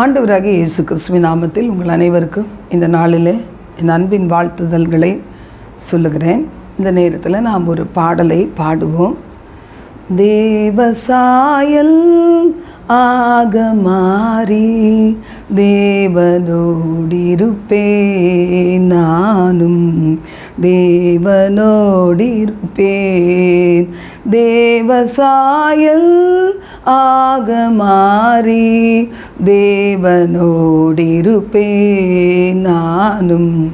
ஆண்டவராகிய இயேசு கிறிஸ்துவின் நாமத்தில் உங்கள் அனைவருக்கும் இந்த நாளிலே என் அன்பின் வாழ்த்துதல்களை சொல்லுகிறேன். இந்த நேரத்தில் நாம் ஒரு பாடலை பாடுவோம். தேவசாயல் ஆக மாறி தேவனோடிருப்பேன் நானும். தேவனோடிருப்பேன் தேவசாயல் ஆக மாறி தேவனோடிருப்பேன் நானும்.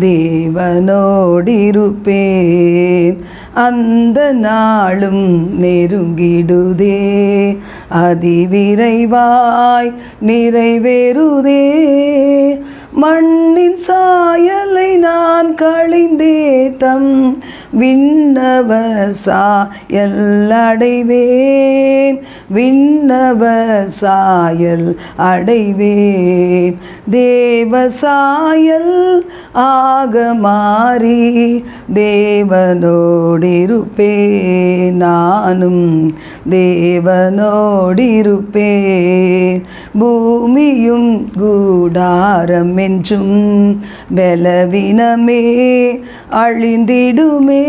தேவனோடிருப்பேன். அந்த நாளும் நெருங்கிடுதே. அதிவிரைவாய் நிறைவேறுதே. மண்ணின் சாயலை நான் கழிந்தே தம் விண்ணவ சாயல் அடைவேன். விண்ணவ சாயல் அடைவேன். தேவசாயல் ஆக மாறி தேவனோடிருப்பேன். நானும் தேவனோடிருப்பேன். பூமியும் கூடாரமே என்றும் பலவீனமே அழிந்திடுமே.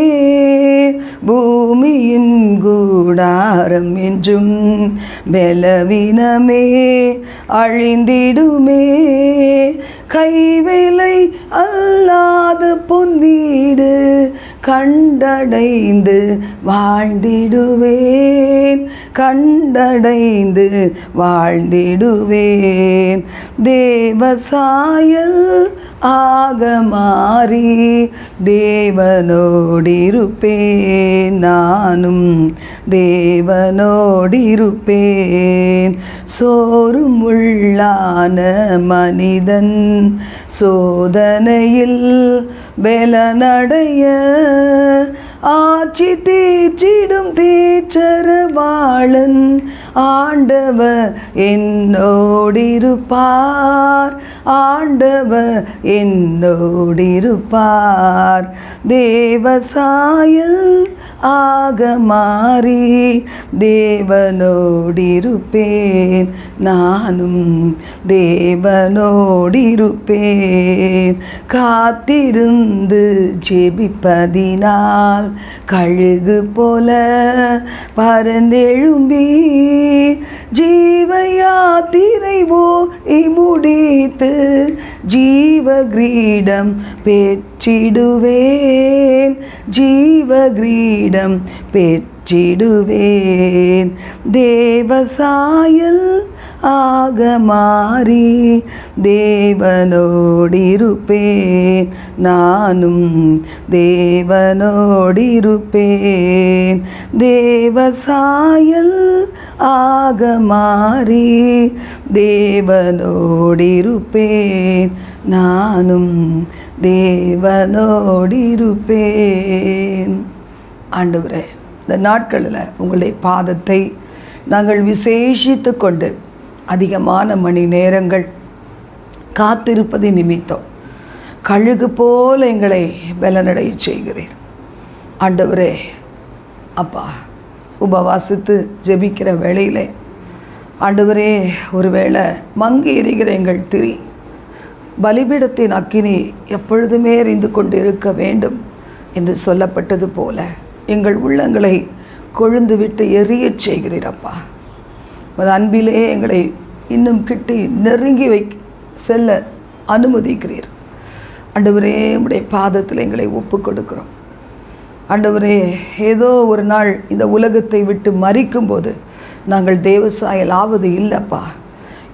பூமியின் கூடாரம் என்றும் பலவீனமே அழிந்திடுமே. கைவேலை அல்லாத பொன் வீடு கண்டடைந்து வாழ்ந்திடுவேன். கண்டடைந்து வாழ்ந்திடுவேன். தேவசாயல் ஆக மாறி தேவனோடிருப்பேன். நானும் தேவனோடிருப்பேன். சோறும் உள்ளான மனிதன் சோதனையில் பலனடைய ஆட்சி தீர்ச்சிடும் தீச்சரவாளன் ஆண்டவர் என்னோடிருப்பார். ஆண்டவர் என்னோடிருப்பார். தேவசாயல் ஆக மாறி தேவனோடிருப்பேன். நானும் தேவனோடிருப்பேன். காத்திருந்து ஜெபிப்பதினால் கழுகு போல பறந்தெழும்பி ஜீவ யாத்திரை ஓடி முடித்து ஜீவ கிரீடம் பெற்றிடுவேன். ஜீவ கிரீடம் பெற்றிடுவேன். தேவசாயல் ஆக மாறி தேவனோடிருப்பேன். நானும் தேவனோடிருப்பேன். தேவசாயல் ஆக மாறி தேவனோடிருப்பேன். நானும் தேவனோடிருப்பேன். ஆண்டவரே இந்த நாட்களில் உங்களுடைய பாதத்தை நாங்கள் விசேஷித்து கொண்டு அதிகமான மணி நேரங்கள் காத்திருப்பதை நிமித்தம் கழுகு போல எங்களை பலனடைய செய்கிறேன் ஆண்டவரே அப்பா உபவாசித்து ஜெபிக்கிற வேளையிலே ஆண்டவரே ஒருவேளை மங்கி எரிகிற எங்கள் திரி பலிபீடத்தின் அக்கினி எப்பொழுதுமே எரிந்து கொண்டு இருக்க வேண்டும் என்று சொல்லப்பட்டது போல எங்கள் உள்ளங்களை கொழுந்து விட்டு எரியச் செய்கிறீரப்பா. உமது அன்பிலே எங்களை இன்னும் கிட்டி நெருங்கி வை செல்ல அனுமதிக்கிறீர். ஆண்டவரே உடைய பாதத்தில் எங்களை ஒப்பு கொடுக்கிறோம் ஆண்டவரே ஏதோ ஒரு நாள் இந்த உலகத்தை விட்டு மறிக்கும்போது நாங்கள் தேவ சாயல் ஆவது இல்லைப்பா.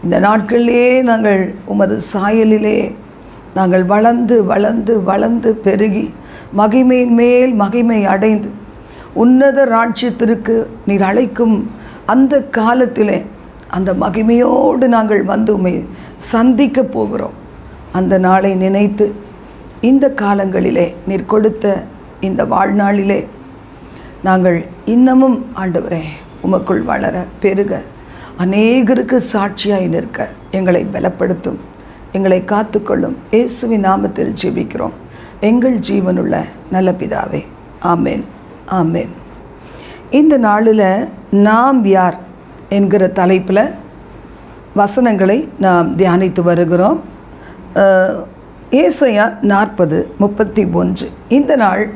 இந்த நாட்களிலே நாங்கள் உமது சாயலிலே நாங்கள் வளர்ந்து வளர்ந்து வளர்ந்து பெருகி மகிமையின் மேல் மகிமை அடைந்து உன்னத ராட்சியத்திற்கு நீர் அழைக்கும் அந்த காலத்திலே அந்த மகிமையோடு நாங்கள் வந்து உண்மை சந்திக்க போகிறோம். அந்த நாளை நினைத்து இந்த காலங்களிலே நீர் கொடுத்த இந்த வாழ்நாளிலே நாங்கள் இன்னமும் ஆண்டவரே உமக்குள் வளர பெருக. அநேகருக்கு சாட்சியாய் நிற்க எங்களை பலப்படுத்தும். எங்களை காத்துக்கொள்ளும். இயேசுவின் நாமத்தில் ஜெபிக்கிறோம். எங்கள் ஜீவனுள்ள நல்ல பிதாவே. ஆமேன். ஆமேன். இந்த நாளில் நாம் யார் என்கிற தலைப்பில் வசனங்களை நாம் தியானித்து வருகிறோம். ஏசையா நாற்பது முப்பத்தி ஒன்று. இந்த நாள்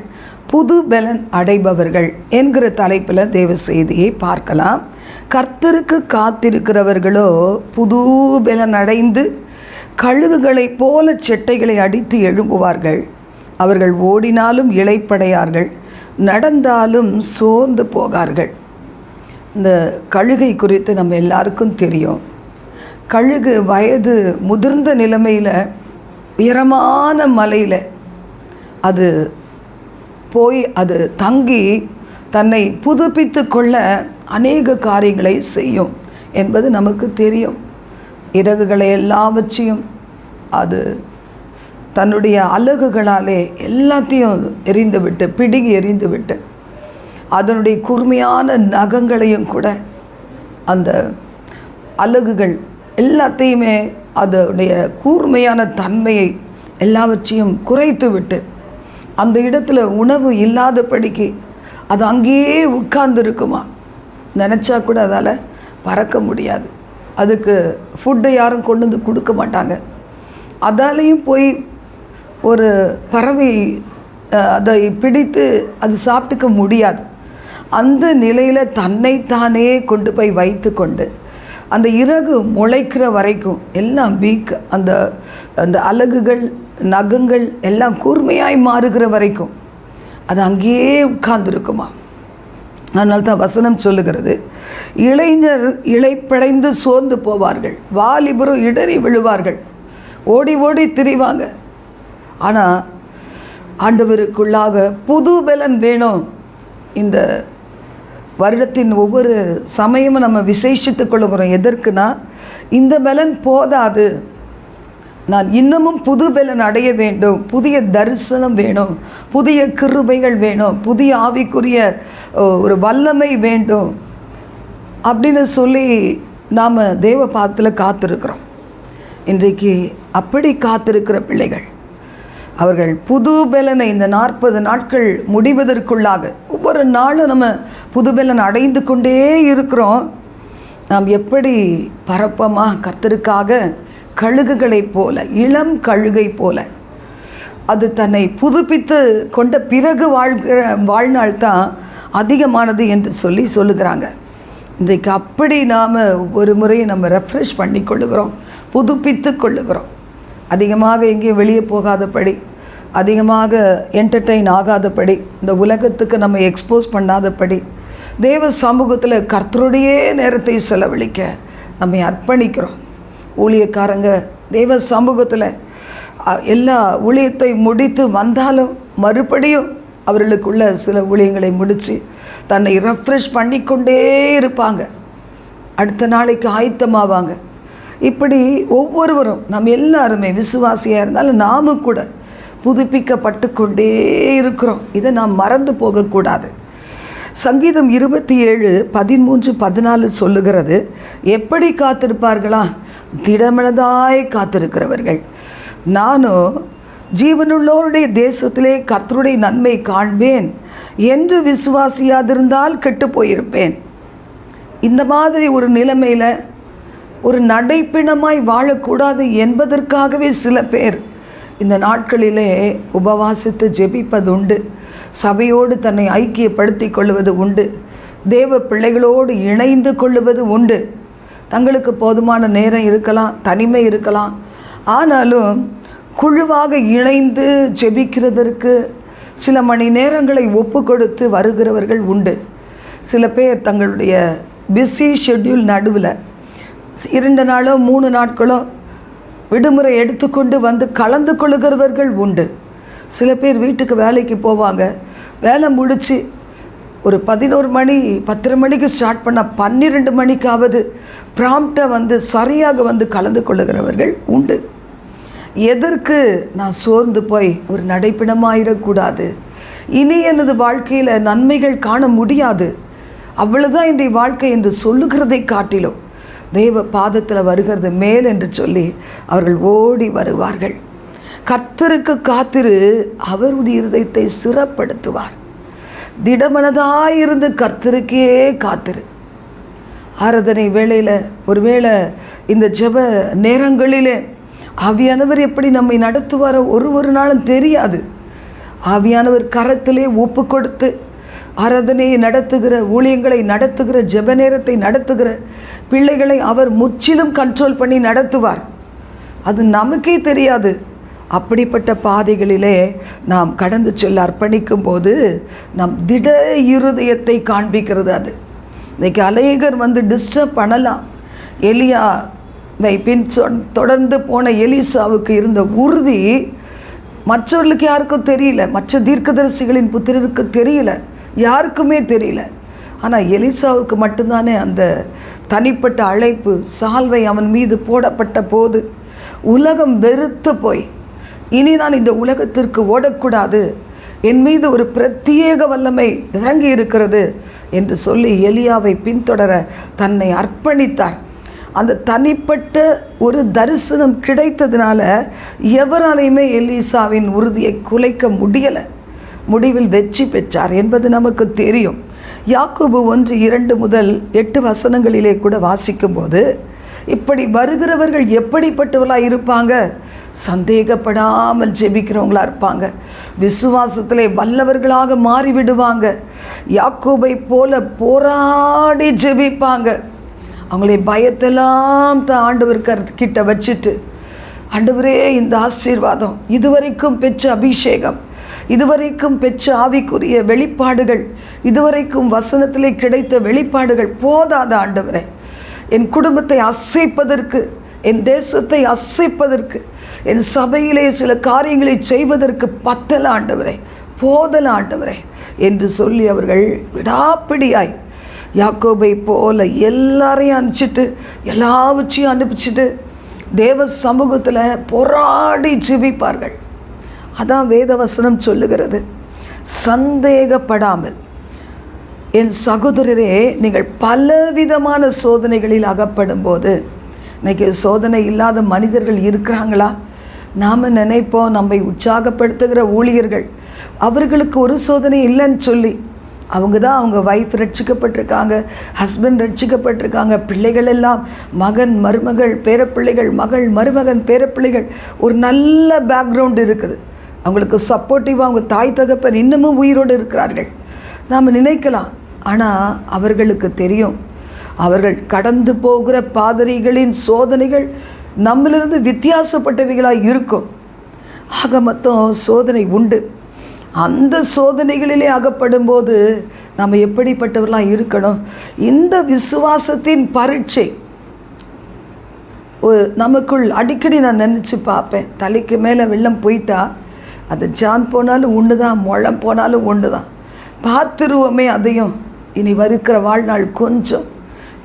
புது பலன் அடைபவர்கள் என்கிற தலைப்பில் தேவ செய்தியை பார்க்கலாம். கர்த்தருக்கு காத்திருக்கிறவர்களோ புது பலன் அடைந்து கழுகுகளைப் போல செட்டைகளை அடித்து எழும்புவார்கள். அவர்கள் ஓடினாலும் இளைப்படையார்கள் நடந்தாலும் சோர்ந்து போகார்கள். இந்த கழுகை குறித்து நம்ம எல்லாருக்கும் தெரியும். கழுகு வயது முதிர்ந்த நிலைமையில் உயரமான மலையில் அது போய் அது தங்கி தன்னை புதுப்பித்து கொள்ள அநேக காரியங்களை செய்யும் என்பது நமக்கு தெரியும். இறகுகளை எல்லாவற்றையும் அது தன்னுடைய அலகுகளாலே எல்லாத்தையும் எரிந்துவிட்டு பிடுங்கி எரிந்துவிட்டு அதனுடைய கூர்மையான நகங்களையும் கூட அந்த அலகுகள் எல்லாத்தையுமே அதனுடைய கூர்மையான தன்மையை எல்லாவற்றையும் குறைத்து விட்டு அந்த இடத்துல உணவு இல்லாதபடிக்கு அது அங்கேயே உட்கார்ந்து இருக்குமா நினச்சா கூட அதால் பறக்க முடியாது. அதுக்கு ஃபுட்டை யாரும் கொண்டு வந்து கொடுக்க மாட்டாங்க. அதாலேயும் போய் ஒரு பறவை அதை பிடித்து அது சாப்பிட்டுக்க முடியாது. அந்த நிலையில் தன்னைத்தானே கொண்டு போய் வைத்து கொண்டு அந்த இறகு முளைக்கிற வரைக்கும் எல்லாம் வீக் அந்த அந்த அலகுகள் நகங்கள் எல்லாம் கூர்மையாய் மாறுகிற வரைக்கும் அது அங்கேயே உட்கார்ந்துருக்குமா? அதனால தான் வசனம் சொல்லுகிறது இளைஞர் இழைப்படைந்து சோர்ந்து போவார்கள் வாலிபரும் இடறி விழுவார்கள் ஓடி ஓடி திரிவாங்க. ஆனால் ஆண்டவருக்குள்ளாக புது பலன் வேணும். இந்த வருடத்தின் ஒவ்வொரு சமயமும் நம்ம விசேஷித்துக் கொள்கிறோம் எதற்குனா இந்த பலன் போதாது. நான் இன்னமும் புது பலன் அடைய வேண்டும். புதிய தரிசனம் வேணும். புதிய கிருபைகள் வேணும். புதிய ஆவிக்குரிய ஒரு வல்லமை வேண்டும். அப்படின்னு சொல்லி நாம் தேவ பாதத்தில் காத்திருக்கிறோம். இன்றைக்கு அப்படி காத்திருக்கிற பிள்ளைகள் அவர்கள் புது பலனை இந்த நாற்பது நாட்கள் முடிவதற்குள்ளாக ஒவ்வொரு நாளும் நம்ம புது பலன் அடைந்து கொண்டே இருக்கிறோம். நாம் எப்படி பரப்பமாக கர்த்தருக்காக கழுகுகளைப் போல இளம் கழுகை போல அது தன்னை புதுப்பித்து கொண்ட பிறகு வாழ்கிற வாழ்நாள் தான் அதிகமானது என்று சொல்லி சொல்லுகிறாங்க. இன்றைக்கு அப்படி நாம் ஒரு முறையும் நம்ம ரெஃப்ரெஷ் பண்ணி கொள்ளுகிறோம் புதுப்பித்து கொள்ளுகிறோம். அதிகமாக எங்கேயும் வெளியே போகாதபடி அதிகமாக என்டர்டெயின் ஆகாதபடி இந்த உலகத்துக்கு நம்ம எக்ஸ்போஸ் பண்ணாதபடி தேவ சமூகத்தில் கர்த்தருடைய நேரத்தை செலவழிக்க நம்மை அர்ப்பணிக்கிறோம். ஊழியக்காரங்க தேவ சமூகத்தில் எல்லா ஊழியத்தை முடித்து வந்தாலும் மறுபடியும் அவர்களுக்குள்ள சில ஊழியங்களை முடித்து தன்னை ரெஃப்ரெஷ் பண்ணிக்கொண்டே இருப்பாங்க. அடுத்த நாளைக்கு ஆயத்தமாவாங்க. இப்படி ஒவ்வொருவரும் நம்ம எல்லாருமே விசுவாசியாக இருந்தாலும் நாமும் கூட புதுப்பிக்கப்பட்டு கொண்டே இருக்கிறோம். இதை நாம் மறந்து போகக்கூடாது. சங்கீதம் இருபத்தி ஏழு பதிமூன்று பதினாலு சொல்லுகிறது எப்படி காத்திருப்பார்களா? திடமனதாய் காத்திருக்கிறவர்கள். நானும் ஜீவனுள்ளோருடைய தேசத்திலே கத்தருடைய நன்மை காண்பேன். என்று விசுவாசியாதிருந்தால் கெட்டு போயிருப்பேன். இந்த மாதிரி ஒரு நிலைமையில் ஒரு நடைப்பிணமாய் வாழக்கூடாது என்பதற்காகவே சில பேர் இந்த நாட்களிலே உபவாசித்து ஜெபிப்பது உண்டு சபையோடு தன்னை ஐக்கியப்படுத்திக் கொள்வது உண்டு. தேவ பிள்ளைகளோடு இணைந்து கொள்வது உண்டு. தங்களுக்கு போதுமான நேரம் இருக்கலாம் தனிமை இருக்கலாம். ஆனாலும் குழுவாக இணைந்து ஜெபிக்கிறதற்கு சில மணி நேரங்களை ஒப்பு கொடுத்து வருகிறவர்கள் உண்டு. சில பேர் தங்களுடைய பிஸி ஷெட்யூல் நடுவில் இரண்டு நாளோ மூணு நாட்களோ விடுமுறை எடுத்துக்கொண்டு வந்து கலந்து கொள்கிறவர்கள் உண்டு. சில பேர் வீட்டுக்கு வேலைக்கு போவாங்க. வேலை முடித்து ஒரு பதினோரு மணி பத்தரை மணிக்கு ஸ்டார்ட் பண்ண பன்னிரெண்டு மணிக்காவது ப்ராம்ப்டை வந்து சரியாக வந்து கலந்து கொள்ளுகிறவர்கள் உண்டு. எதற்கு நான் சோர்ந்து போய் ஒரு நடைப்பிணமாயிடக்கூடாது இனி எனது வாழ்க்கையில் நன்மைகள் காண முடியாது. அவ்வளவுதான் இன்றைய வாழ்க்கை என்று சொல்லுகிறதை காட்டிலும். தெய்வ பாதத்தில் வருகிறது மேல் என்று சொல்லி அவர்கள் ஓடி வருவார்கள். கர்த்தருக்கு காத்திரு அவருடைய இருதயத்தை சிறப்படுத்துவார். திடமனதாயிருந்து கர்த்தருக்கே காத்திரு. ஆராதனை வேளையில் ஒருவேளை இந்த ஜெப நேரங்களிலே ஆவியானவர் எப்படி நம்மை நடத்துவாரோ ஒரு ஒரு நாளும் தெரியாது. ஆவியானவர் கரத்திலே ஒப்பு கொடுத்து ஆராதனையை நடத்துகிற ஊழியங்களை நடத்துகிற ஜெப நேரத்தை நடத்துகிற பிள்ளைகளை அவர் முற்றிலும் கண்ட்ரோல் பண்ணி நடத்துவார். அது நமக்கே தெரியாது. அப்படிப்பட்ட பாதைகளிலே நாம் கடந்து செல்ல அர்ப்பணிக்கும் போது நம் திட இருதயத்தை காண்பிக்கிறது அது. இன்றைக்கு அலைகர் வந்து டிஸ்டர்ப் பண்ணலாம். எலியா பின் சொ- தொடர்ந்து போன எலிசாவுக்கு இருந்த உறுதி மற்றவர்களுக்கு யாருக்கும் தெரியல. மற்ற தீர்க்கதரிசிகளின் புத்திரருக்கு தெரியல. யாருக்குமே தெரியல. ஆனால் எலிசாவுக்கு மட்டும்தானே அந்த தனிப்பட்ட அழைப்பு சால்வை அவன் மீது போடப்பட்ட போது உலகம் வெறுத்து போய் இனி நான் இந்த உலகத்திற்கு ஓடக்கூடாது என் மீது ஒரு பிரத்யேக வல்லமை இறங்கி இருக்கிறது என்று சொல்லி எலியாவை பின்தொடர தன்னை அர்ப்பணித்தார். அந்த தனிப்பட்ட ஒரு தரிசனம் கிடைத்ததுனால எவராலையுமே எலிசாவின் உறுதியை குலைக்க முடியலை. முடிவில் வெற்றி பெற்றார் என்பது நமக்கு தெரியும். யாக்கோபு ஒன்று இரண்டு முதல் எட்டு வசனங்களிலே கூட வாசிக்கும்போது இப்படி வருகிறவர்கள் எப்படிப்பட்டவர்களாக இருப்பாங்க? சந்தேகப்படாமல் ஜெபிக்கிறவங்களா இருப்பாங்க. விசுவாசத்திலே வல்லவர்களாக மாறிவிடுவாங்க. யாக்கோபை போல போராடி ஜெபிப்பாங்க. அவங்களே பயத்தெல்லாம் தான் ஆண்டவர் கிட்ட வச்சுட்டு ஆண்டவரே இந்த ஆசீர்வாதம் இதுவரைக்கும் பெற்ற அபிஷேகம் இதுவரைக்கும் பெற்ற ஆவிக்குரிய வெளிப்பாடுகள் இதுவரைக்கும் வசனத்திலே கிடைத்த வெளிப்பாடுகள் போதாத ஆண்டவரே. என் குடும்பத்தை அசைப்பதற்கு என் தேசத்தை அசைப்பதற்கு என் சபையிலே சில காரியங்களை செய்வதற்கு பத்தல ஆண்டவரே போதல ஆண்டவரே என்று சொல்லி அவர்கள் விடாப்பிடியாய் யாக்கோபை போல எல்லாரையும் அனுப்பிச்சிட்டு எல்லாவற்றையும் அனுப்பிச்சிட்டு தேவ சமூகத்தில் போராடி ஜிபிப்பார்கள். அதான் வேதவசனம் சொல்லுகிறது. சந்தேகப்படாமல். என் சகோதரரே நீங்கள் பலவிதமான சோதனைகளில் அகப்படும் போது இன்றைக்கி சோதனை இல்லாத மனிதர்கள் இருக்கிறாங்களா? நாம் நினைப்போம் நம்மை உற்சாகப்படுத்துகிற ஊழியர்கள் அவர்களுக்கு ஒரு சோதனை இல்லைன்னு சொல்லி அவங்க தான் அவங்க ஒய்ஃப் ரட்சிக்கப்பட்டிருக்காங்க ஹஸ்பண்ட் ரட்சிக்கப்பட்டிருக்காங்க பிள்ளைகள் எல்லாம் மகன் மருமகள் பேரப்பிள்ளைகள் மகள் மருமகன் பேரப்பிள்ளைகள் ஒரு நல்ல பேக்ரவுண்ட் இருக்குது. அவங்களுக்கு சப்போர்ட்டிவாக அவங்க தாய் தகப்பன் இன்னமும் உயிரோடு இருக்கிறார்கள். நாம் நினைக்கலாம். ஆனால் அவர்களுக்கு தெரியும். அவர்கள் கடந்து போகிற பாதிரிகளின் சோதனைகள் நம்மளிருந்து வித்தியாசப்பட்டவைகளாக இருக்கும். ஆக மொத்தம் சோதனை உண்டு. அந்த சோதனைகளிலே அகப்படும்போது நம்ம எப்படிப்பட்டவர்களாக இருக்கணும்? இந்த விசுவாசத்தின் பரீட்சை. நமக்குள் அடிக்கடி நான் நினச்சி பார்ப்பேன். தலைக்கு மேலே வெள்ளம் போயிட்டா அது ஜான் போனாலும் ஒன்று தான் முழம் போனாலும் ஒன்று தான் பார்த்துருவோமே அதையும். இனி வருகிற வாழ்நாள் கொஞ்சம்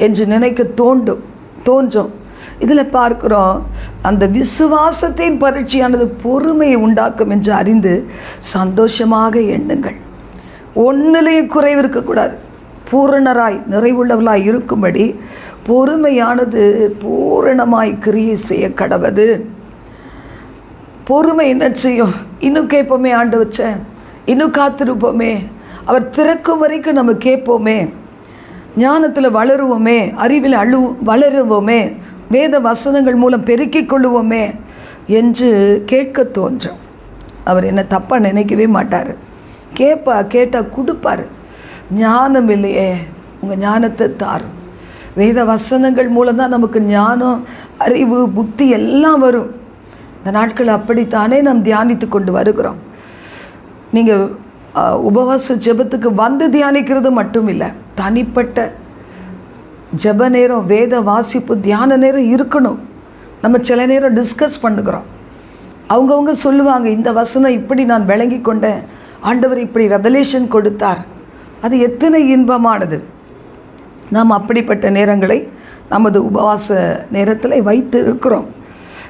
என்று நினைக்க தோண்டும் தோன்றும். இதில் பார்க்குறோம் அந்த விசுவாசத்தின் பரீட்சையானது பொறுமையை உண்டாக்கும் என்று அறிந்து சந்தோஷமாக எண்ணுங்கள். ஒன்றிலையும் குறைவு இருக்கக்கூடாது. பூரணராய் நிறைவுள்ளவர்களாய் இருக்கும்படி பொறுமையானது பூரணமாய் கிரியை செய்ய கடவது. பொறுமை என்ன செய்யும்? இன்னும் கேட்போமே ஆண்டு வச்சேன் இன்னும் காத்திருப்போமே? அவர் திறக்கும் வரைக்கும் நம்ம கேட்போமே? ஞானத்தில் வளருவோமே? அறிவில் அழு வளருவோமே? வேத வசனங்கள் மூலம் பெருக்கிக் கொள்ளுவோமே? என்று கேட்க தோன்றும். அவர் என்ன தப்பாக நினைக்கவே மாட்டார். கேட்பா கேட்டால் கொடுப்பார். ஞானம் இல்லையே உங்கள் ஞானத்தை தாரும் வேத வசனங்கள் மூலம் தான் நமக்கு ஞானம் அறிவு புத்தி எல்லாம் வரும். இந்த நாட்கள் அப்படித்தானே நாம் தியானித்து கொண்டு வருகிறோம். நீங்கள் உபவாச ஜெபத்துக்கு வந்து தியானிக்கிறது மட்டும் இல்லை தனிப்பட்ட ஜெப நேரம் வேத வாசிப்பு தியான நேரம் இருக்கணும். நம்ம சில நேரம் டிஸ்கஸ் பண்ணுகிறோம். அவங்கவுங்க சொல்லுவாங்க இந்த வசனம் இப்படி நான் விளங்கி கொண்டேன். ஆண்டவர் இப்படி ரெவலேஷன் கொடுத்தார். அது எத்தனை இன்பமானது. நாம் அப்படிப்பட்ட நேரங்களை நமது உபவாச நேரத்தில் வைத்து இருக்கிறோம்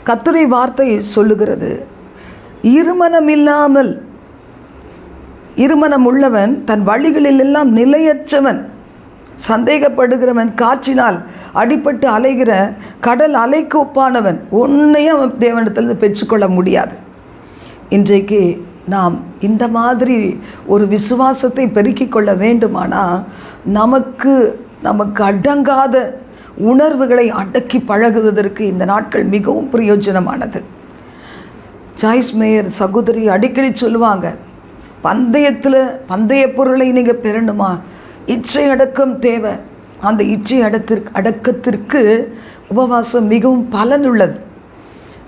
கத்துரை வார்த்தை சொல்லுகிறது. இருமனம் இல்லாமல் இருமனம் உள்ளவன் தன் வழிகளில் எல்லாம் நிலையற்றவன் சந்தேகப்படுகிறவன் காற்றினால் அடிபட்டு அலைகிற கடல் அலைக்கு ஒப்பானவன் ஒன்றையும் அவன் தேவனிடத்திலிருந்து பெற்றுக்கொள்ள முடியாது. இன்றைக்கு நாம் இந்த மாதிரி ஒரு விசுவாசத்தை பெருக்கிக் கொள்ள வேண்டுமானால் நமக்கு நமக்கு அடங்காத உணர்வுகளை அடக்கி பழகுவதற்கு இந்த நாட்கள் மிகவும் பிரயோஜனமானது. ஜாய்ஸ் மேயர் சகோதரி அடிக்கடி சொல்லுவாங்க பந்தயத்தில் பந்தய பொருளை நீங்கள் பெறணுமா? இச்சை அடக்கம் தேவை. அந்த இச்சை அடத்திற்கு அடக்கத்திற்கு உபவாசம் மிகவும் பலனுள்ளது.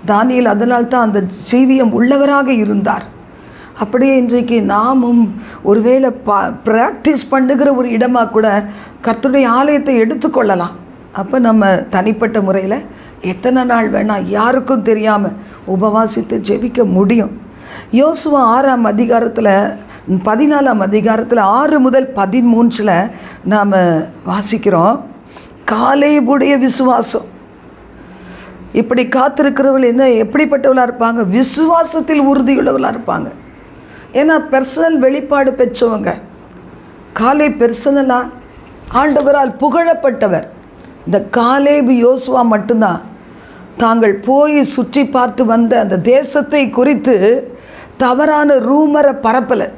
தானியல் அதனால்தான் அந்த ஜீவியம் உள்ளவராக இருந்தார். அப்படியே இன்றைக்கு நாமும் ஒருவேளை பா ப்ராக்டிஸ் பண்ணுகிற ஒரு இடமாக கூட கர்த்தருடைய ஆலயத்தை எடுத்துக்கொள்ளலாம் அப்போ நம்ம தனிப்பட்ட முறையில் எத்தனை நாள் வேணால் யாருக்கும் தெரியாமல் உபவாசித்து ஜெபிக்க முடியும். யோசுவா ஆறாம் அதிகாரத்தில் பதினாலாம் அதிகாரத்தில் ஆறு முதல் பதிமூன்றில் நாம் வாசிக்கிறோம். காலேபுடைய விசுவாசம். இப்படி காத்திருக்கிறவள் என்ன எப்படிப்பட்டவளாக இருப்பாங்க? விசுவாசத்தில் உறுதியுள்ளவளாக இருப்பாங்க. ஏன்னா பர்சனல் வெளிப்பாடு பெற்றவங்க. காலை பெர்சனலாக ஆண்டவரால் புகழப்பட்டவர். இந்த காலேபு யோசுவா மட்டும்தான். தாங்கள் போய் சுற்றி பார்த்து வந்த அந்த தேசத்தை குறித்து தவறான ரூமரை பரப்பலை.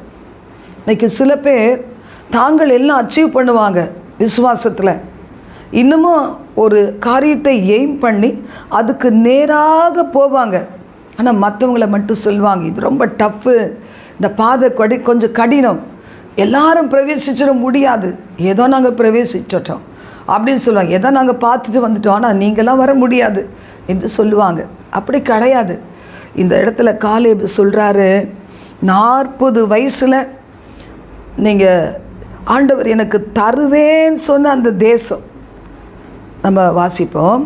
இன்றைக்கி சில பேர் தாங்கள் எல்லாம் அச்சீவ் பண்ணுவாங்க விசுவாசத்தில். இன்னமும் ஒரு காரியத்தை எய்ம் பண்ணி அதுக்கு நேராக போவாங்க. ஆனால் மற்றவங்களை மட்டும் சொல்லுவாங்க இது ரொம்ப டஃப்பு இந்த பாதை கொடி கொஞ்சம் கடினம். எல்லாரும் பிரவேசிச்சிட முடியாது. ஏதோ நாங்கள் பிரவேசிச்சிட்டோம். அப்படின்னு சொல்லுவாங்க. எதை நாங்கள் பார்த்துட்டு வந்துட்டோம். ஆனால் நீங்களாம் வர முடியாது என்று சொல்லுவாங்க. அப்படி கிடையாது. இந்த இடத்துல காலேபு சொல்கிறாரு நாற்பது வயசில் நீங்கள் ஆண்டவர் எனக்கு தருவேன்னு சொன்ன அந்த தேசம். நம்ம வாசிப்போம்.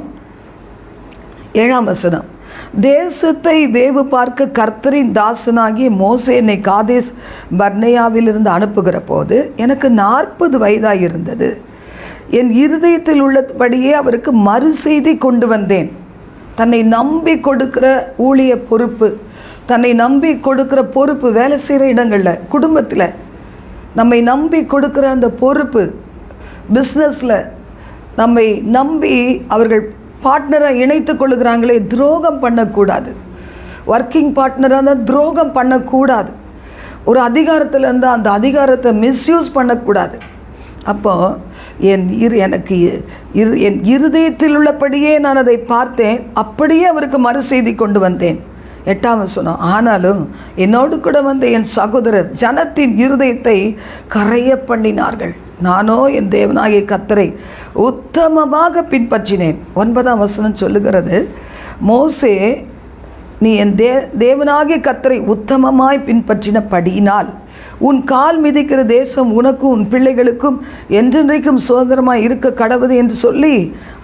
ஏழாம் வசனம். தேசத்தை வேவு பார்க்க கர்த்தரின் தாசனாகிய மோசே என்னை காதேஸ் பர்னேயாவிலிருந்து அனுப்புகிற போது எனக்கு நாற்பது வயதாக இருந்தது என் இருதயத்தில் உள்ளபடியே அவருக்கு மறு செய்தி கொண்டு வந்தேன். தன்னை நம்பி கொடுக்கிற ஊழிய பொறுப்பு தன்னை நம்பி கொடுக்கிற பொறுப்பு வேலை செய்கிற இடங்களில் குடும்பத்தில் நம்மை நம்பி கொடுக்கிற அந்த பொறுப்பு பிஸ்னஸில் நம்மை நம்பி அவர்கள் பார்ட்னராக இணைத்து கொள்ளுகிறாங்களே துரோகம் பண்ணக்கூடாது. ஒர்க்கிங் பார்ட்னராக இருந்தால் துரோகம் பண்ணக்கூடாது. ஒரு அதிகாரத்தில் இருந்தால் அந்த அதிகாரத்தை மிஸ்யூஸ் பண்ணக்கூடாது. அப்போது என் இரு எனக்கு இரு என் இருதயத்தில் உள்ளபடியே நான் அதை பார்த்தேன். அப்படியே அவருக்கு மறு செய்தி கொண்டு வந்தேன். எட்டாம் வசனம் ஆனாலும் என்னோடு கூட வந்த என் சகோதரர் ஜனத்தின் இருதயத்தை கரைய பண்ணினார்கள். நானோ என் தேவனாகிய கத்தரை உத்தமமாக பின்பற்றினேன். ஒன்பதாம் வசனம் சொல்லுகிறது மோசே நீ என் தே தேவனாகிய கத்தரை உத்தமமாய் பின்பற்றின படியினால் உன் கால் மிதிக்கிற தேசம் உனக்கும் உன் பிள்ளைகளுக்கும் என்றென்றைக்கும் சுதந்திரமாய் இருக்க கடவுது என்று சொல்லி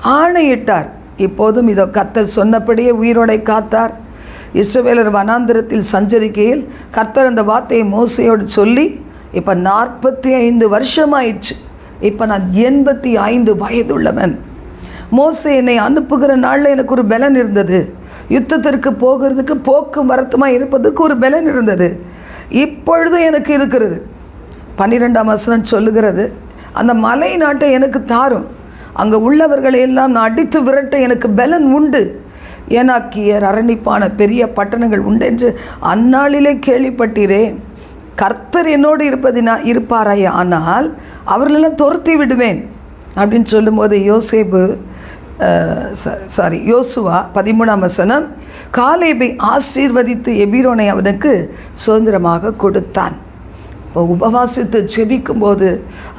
ஆணையிட்டார். இப்போதும் இதோ கத்தர் சொன்னபடியே உயிரோடை காத்தார். இஸ்ரவேலர் வனாந்திரத்தில் சஞ்சரிக்கையில் கர்த்தர் அந்த வார்த்தையை மோசையோடு சொல்லி இப்போ நாற்பத்தி ஐந்து வருஷமாயிடுச்சு இப்போ நான் எண்பத்தி ஐந்து வயதுள்ளவன். மோசை என்னை அனுப்புகிற நாளில் எனக்கு ஒரு பலன் இருந்தது. யுத்தத்திற்கு போகிறதுக்கு போக்கும் வரத்துமாக இருப்பதற்கு ஒரு பலன் இருந்தது. இப்பொழுதும் எனக்கு இருக்கிறது. பன்னிரெண்டாம் வசனம் சொல்லுகிறது அந்த மலை நாட்டை எனக்கு தாரும். அங்கே உள்ளவர்களை எல்லாம் நான் அடித்து விரட்ட எனக்கு பலன் உண்டு. ஏனாக்கியர் அரணிப்பான பெரிய பட்டணங்கள் உண்டு என்று அந்நாளிலே கேள்விப்பட்டீரே. கர்த்தர் என்னோடு இருப்பதினா இருப்பாராய்? ஆனால் அவர்களெல்லாம் துரத்தி விடுவேன். அப்படின்னு சொல்லும்போது யோசேபு சாரி யோசுவா பதிமூணாம் வசனம் காலேபை ஆசீர்வதித்து எபிரோனை அவனுக்கு சுதந்திரமாக கொடுத்தான். இப்போ உபவாசித்து ஜெபிக்கும் போது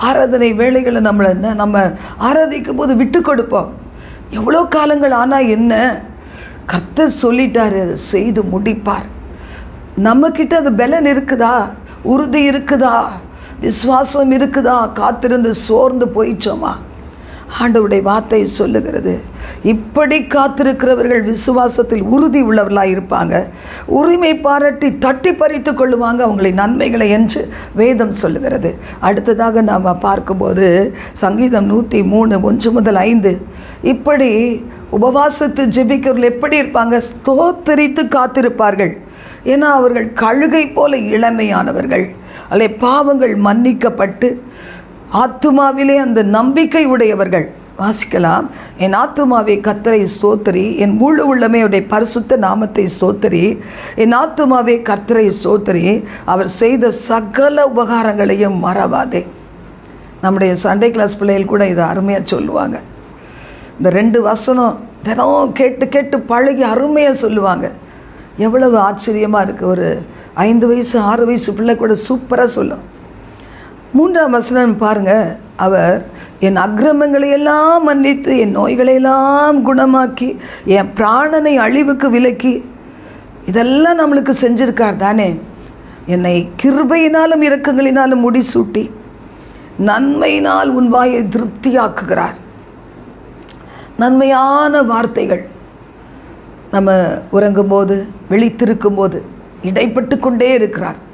ஆராதனை வேலைகளை நம்மளை என்ன நம்ம ஆராதிக்கும் போது விட்டு கொடுப்போம். எவ்வளோ காலங்கள் ஆனால் என்ன? கர்த்தர் சொல்லிட்டாரு அதை செய்து முடிப்பார். நம்மக்கிட்ட அது பலன் இருக்குதா? உறுதி இருக்குதா? விசுவாசம் இருக்குதா? காத்திருந்து சோர்ந்து போயிச்சோமா? ஆண்டவுடைய வார்த்தை சொல்லுகிறது. இப்படி காத்திருக்கிறவர்கள் விசுவாசத்தில் உறுதி உள்ளவர்களாக இருப்பாங்க. உரிமை பாராட்டி தட்டி பறித்து கொள்ளுவாங்க அவங்களை நன்மைகளை என்று வேதம் சொல்லுகிறது. அடுத்ததாக நாம் பார்க்கும்போது சங்கீதம் நூற்றி மூணு ஒன்று முதல் ஐந்து. இப்படி உபவாசத்து ஜெபிக்கிறவர்கள் எப்படி இருப்பாங்க? ஸ்தோத்தரித்து காத்திருப்பார்கள். ஏன்னா அவர்கள் கழுகை போல இளமையானவர்கள். அல்ல பாவங்கள் மன்னிக்கப்பட்டு ஆத்துமாவிலே அந்த நம்பிக்கை உடையவர்கள். வாசிக்கலாம். என் ஆத்துமாவை கத்தரை சோத்தரி என் முழு உள்ளமையுடைய பரிசுத்த நாமத்தை சோத்தரி என் ஆத்துமாவை கர்த்தரை சோத்தரி அவர் செய்த சகல உபகாரங்களையும் மறவாதே. நம்முடைய சண்டே கிளாஸ் பிள்ளைகள் கூட இதை அருமையாக சொல்லுவாங்க. இந்த ரெண்டு வசனம் தினம் கேட்டு கேட்டு பழகி அருமையாக சொல்லுவாங்க. எவ்வளவு ஆச்சரியமாக இருக்குது ஒரு ஐந்து வயசு ஆறு வயசு பிள்ளை கூட சூப்பராக சொல்லும். மூன்றாம் வசனம் பாருங்க. அவர் என் அக்கிரமங்களை எல்லாம் மன்னித்து என் நோய்களை எல்லாம் குணமாக்கி என் பிராணனை அழிவுக்கு விலக்கி இதெல்லாம் நம்மளுக்கு செஞ்சிருக்கார் தானே. என்னை கிருபையினாலும் இரக்கங்களினாலும் முடிசூட்டி நன்மையினால் உன் வாயை திருப்தியாக்குகிறார். நன்மையான வார்த்தைகள். நம்ம உறங்கும்போது விழித்திருக்கும்போது இடைப்பட்டு கொண்டே இருக்கிறார்.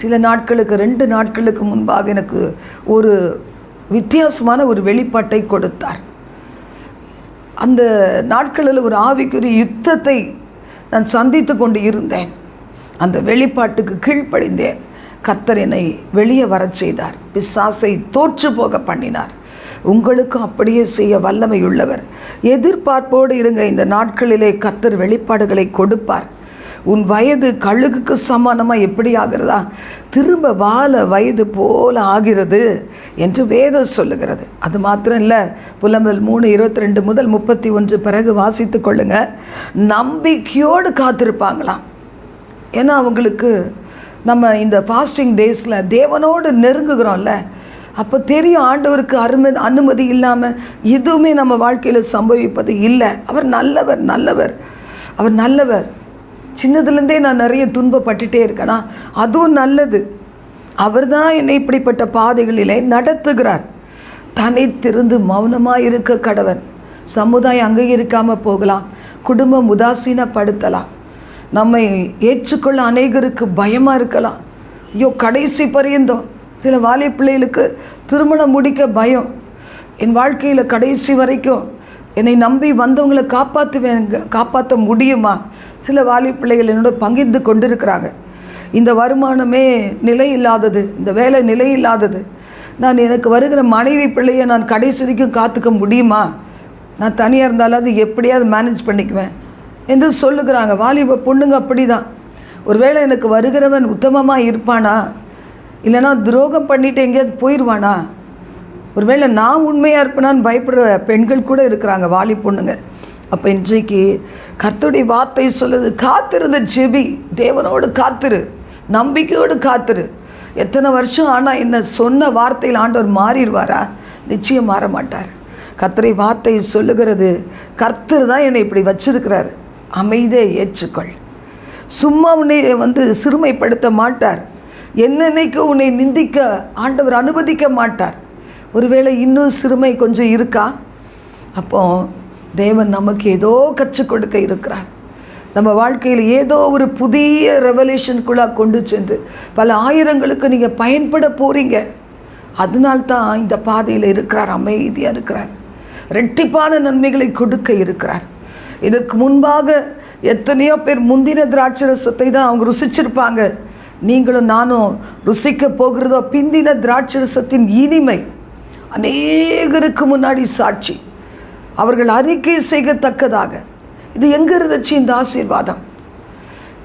சில நாட்களுக்கு ரெண்டு நாட்களுக்கு முன்பாக எனக்கு ஒரு வித்தியாசமான ஒரு வெளிப்பாட்டை கொடுத்தார். அந்த நாட்களில் ஒரு ஆவிக்குரிய யுத்தத்தை நான் சந்தித்து கொண்டு இருந்தேன். அந்த வெளிப்பாட்டுக்கு கீழ்ப்படிந்தேன். கத்தர் என்னை வெளியே வரச் செய்தார். பிசாசை தோற்று போக பண்ணினார். உங்களுக்கும் அப்படியே செய்ய வல்லமை உள்ளவர் எதிர்பார்ப்போடு இருங்க இந்த நாட்களிலே கத்தர் வெளிப்பாடுகளை கொடுப்பார். உன் வயது கழுகுக்கு சமானமாக எப்படி ஆகிறதா? திரும்ப வாழ வயது போல ஆகிறது என்று வேதம் சொல்லுகிறது. அது மாத்திரம் இல்லை புலம்பல் மூணு இருபத்தி ரெண்டு முதல் முப்பத்தி ஒன்று பிறகு வாசித்து கொள்ளுங்க. நம்பிக்கையோடு காத்திருப்பாங்களாம். ஏன்னா அவங்களுக்கு நம்ம இந்த ஃபாஸ்டிங் டேஸில் தேவனோடு நெருங்குகிறோம்ல. அப்போ தெரியும் ஆண்டவருக்கு அருமை அனுமதி இல்லாமல் எதுவுமே நம்ம வாழ்க்கையில் சம்பவிப்பது இல்லை. அவர் நல்லவர் நல்லவர். அவர் நல்லவர். சின்னதுலேருந்தே நான் நிறைய துன்பப்பட்டுட்டே இருக்கேனா? அதுவும் நல்லது. அவர் தான் என்னை இப்படிப்பட்ட பாதைகளிலே நடத்துகிறார். தன்னை திருந்து மௌனமாக இருக்க கடவன். சமுதாயம் அங்கீகரிக்காமல் போகலாம். குடும்பம் உதாசீனப்படுத்தலாம். நம்மை ஏற்றுக்கொள்ள அநேகருக்கு பயமாக இருக்கலாம். ஐயோ கடைசி பரியந்தம். சில வாலிய பிள்ளைகளுக்கு திருமணம் முடிக்க பயம். என் வாழ்க்கையில் கடைசி வரைக்கும் என்னை நம்பி வந்தவங்களை காப்பாற்றுவேன் காப்பாற்ற முடியுமா? சில வாலி பிள்ளைகள் என்னோட பகிர்ந்து கொண்டிருக்கிறாங்க. இந்த வருமானமே நிலை இல்லாதது இந்த வேலை நிலை இல்லாதது நான் எனக்கு வருகிற மனைவி பிள்ளையை நான் கடைசி வரைக்கும் காத்துக்க முடியுமா? நான் தனியாக இருந்தாலும் அது எப்படியாவது மேனேஜ் பண்ணிக்குவேன் என்று சொல்லுகிறாங்க. வாலிப பொண்ணுங்க அப்படி தான் ஒருவேளை எனக்கு வருகிறவன் உத்தமமாக இருப்பானா? இல்லைனா துரோகம் பண்ணிட்டு எங்கேயாவது போயிடுவானா ஒருவேளை நான் உண்மையாக இருப்பேனான்னு பயப்படுற பெண்கள் கூட இருக்கிறாங்க வாலி பொண்ணுங்க. அப்போ இன்றைக்கு கர்த்தருடைய வார்த்தை சொல்லுது காத்திருந்த ஜெபி தேவனோடு காத்திரு நம்பிக்கையோடு காத்திரு. எத்தனை வருஷம் ஆனால் என்ன சொன்ன வார்த்தையில் ஆண்டவர் மாறிடுவாரா? நிச்சயம் மாற மாட்டார் கர்த்தரை வார்த்தை சொல்லுகிறது கர்த்தர் தான் என்னை இப்படி வச்சிருக்கிறார் அமைதியை ஏற்றுக்கொள். சும்மா உன்னை வந்து சிறுமைப்படுத்த மாட்டார். என்னென்னைக்கு உன்னை நிந்திக்க ஆண்டவர் அனுமதிக்க மாட்டார். ஒருவேளை இன்னும் சிறுமை கொஞ்சம் இருக்கா? அப்போ தேவன் நமக்கு ஏதோ கற்றுக் கொடுக்க இருக்கிறார். நம்ம வாழ்க்கையில் ஏதோ ஒரு புதிய ரெவல்யூஷனுக்குள்ளாக கொண்டு சென்று பல ஆயிரங்களுக்கு நீங்கள் பயன்பட போகிறீங்க அதனால்தான் இந்த பாதையில் இருக்கிறார் அமைதியாக இருக்கிறார். ரெட்டிப்பான நன்மைகளை கொடுக்க இருக்கிறார். இதற்கு முன்பாக எத்தனையோ பேர் முந்தின திராட்சை ரசத்தை தான் அவங்க ருசிச்சிருப்பாங்க. நீங்களும் நானும் ருசிக்க போகிறதோ பிந்தின திராட்சை ரசத்தின் இனிமை. அநேகருக்கு முன்னாடி சாட்சி. அவர்கள் அறிக்கை செய்யத்தக்கதாக. இது எங்கே இருந்துச்சு இந்த ஆசீர்வாதம்?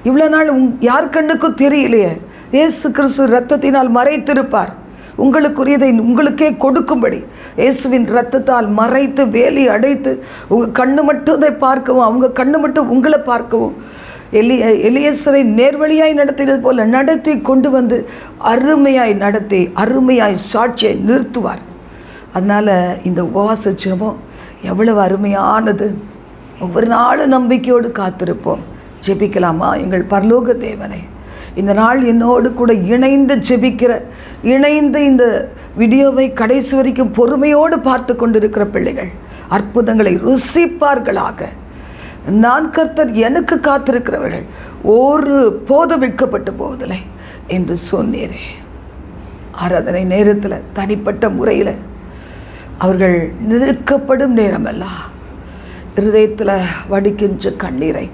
இவ்வளோ நாள் உங் யார் கண்ணுக்கும் தெரியலையே. இயேசு கிறிஸ்து ரத்தத்தினால் மறைத்திருப்பார். உங்களுக்குரியதை உங்களுக்கே கொடுக்கும்படி. இயேசுவின் ரத்தத்தால் மறைத்து வேலி அடைத்து உங்கள் கண்ணு மட்டும் அதை பார்க்கவும் அவங்க கண்ணு மட்டும் உங்களை பார்க்கவும் எலி எலியேசரை நேர்வழியாய் நடத்தினது போல நடத்தி கொண்டு வந்து அருமையாய் நடத்தி அருமையாய் சாட்சியை நிறுத்துவார். அதனால் இந்த உபவாச ஜெபம் எவ்வளவு அருமையானது. ஒவ்வொரு நாளும் நம்பிக்கையோடு காத்திருப்போம். ஜெபிக்கலாமா? எங்கள் பரலோக தேவனை இந்த நாள் என்னோடு கூட இணைந்து ஜெபிக்கிற இணைந்து இந்த வீடியோவை கடைசி வரைக்கும் பொறுமையோடு பார்த்து கொண்டிருக்கிற பிள்ளைகள் அற்புதங்களை ருசிப்பார்களாக. நான் கர்த்தர் எனக்கு காத்திருக்கிறவர்கள் ஒரு போதும் விற்கப்பட்டு போவதில்லை என்று சொன்னீரே. ஆராதனை நேரத்தில் தனிப்பட்ட முறையில் அவர்கள் நிறுக்கப்படும் நேரமெல்லாம் இருதயத்தில் வடிக்கின்ற கண்ணீரை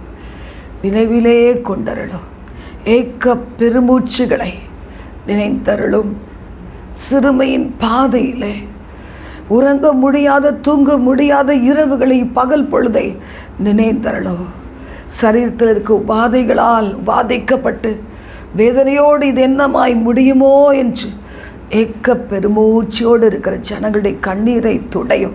நினைவிலே கொண்டருளும். ஏக்க பெருமூச்சுகளை நினைத்தருளும் சிறுமையின் பாதையிலே உறங்க முடியாத தூங்க முடியாத இரவுகளை பகல் பொழுதை நினைத்தருளோ சரீரத்தில் இருக்க உபாதைகளால் உபாதைக்கப்பட்டு வேதனையோடு இது என்னமாய் முடியுமோ என்று ஏக்க பெருமூச்சியோடு இருக்கிற ஜனங்களுடைய கண்ணீரை துடையும்.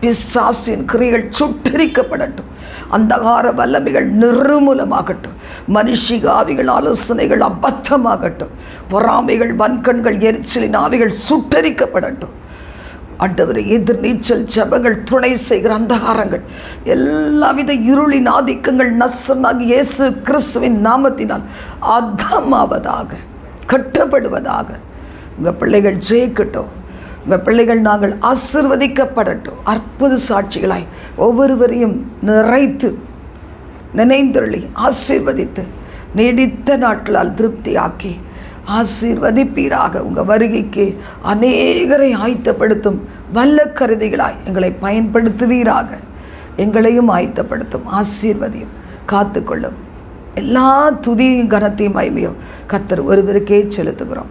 பிசாசின் கிரிகள் சுட்டரிக்கப்படட்டும். அந்தகார வல்லமைகள் நிர்மூலமாகட்டும். மனுஷிக ஆவிகள் ஆலோசனைகள் அபத்தமாகட்டும். பொறாமைகள் வன்கண்கள் எரிச்சலின் ஆவிகள் சுட்டரிக்கப்படட்டும். ஆண்டவர் எதிர்நீச்சல் ஜபங்கள் துணை செய்கிற அந்தகாரங்கள் எல்லாவித இருளின் ஆதிக்கங்கள் நசனாகி இயேசு கிறிஸ்துவின் நாமத்தினால் அதமாவதாக கட்டப்படுவதாக உங்கள் பிள்ளைகள் ஜெயிக்கட்டும். உங்கள் பிள்ளைகள் நாங்கள் ஆசிர்வதிக்கப்படட்டும். அற்புத சாட்சிகளாய் ஒவ்வொருவரையும் நிறைத்து நினைந்தருளி ஆசீர்வதித்து நீடித்த நாட்களால் திருப்தியாக்கி ஆசீர்வதிப்பீராக. உங்கள் வருகைக்கு அநேகரை ஆயத்தப்படுத்தும் வல்ல கருதிகளாய் எங்களை பயன்படுத்துவீராக. எங்களையும் ஆயத்தப்படுத்தும் ஆசீர்வதியும் காத்துக்கொள்ளும். எல்லா துதியும் கனத்தையும் மகிமையும் கத்தர் ஒருவருக்கே செலுத்துகிறோம்.